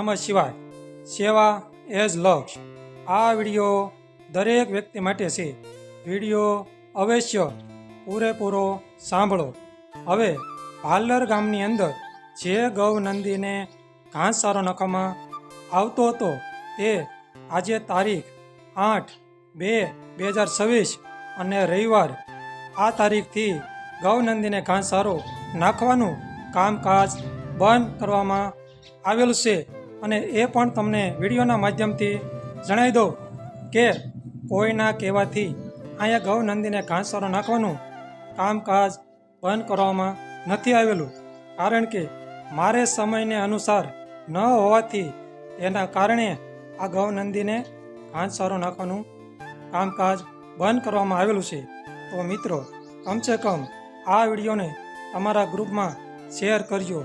નમઃ શિવાય. સેવા એઝ લક્ષ. આ વીડિયો દરેક વ્યક્તિ માટે છે. વીડિયો અવશ્ય પૂરેપૂરો સાંભળો. હવે ભાલર ગામની અંદર જે ગૌ નંદીને ઘાસચારો નખામાં આવતો હતો તે આજે તારીખ આઠ બે બે હજાર છવ્વીસ અને રવિવાર આ તારીખથી ગૌનંદીને ઘાસચારો નાખવાનું કામકાજ બંધ કરવામાં આવેલું છે. અને એ પણ તમને વિડીયોના માધ્યમથી જણાવી દઉં કે કોઈના કહેવાથી અહીંયા ગૌ નંદીને ઘાસચારો નાખવાનું કામકાજ બંધ કરવામાં નથી આવેલું. કારણ કે મારે સમયને અનુસાર ન હોવાથી એના કારણે આ ગૌ નંદીને ઘાસચારો નાખવાનું કામકાજ બંધ કરવામાં આવેલું છે. તો મિત્રો, કમસે કમ આ વિડીયોને તમારા ગ્રુપમાં શેર કરજો.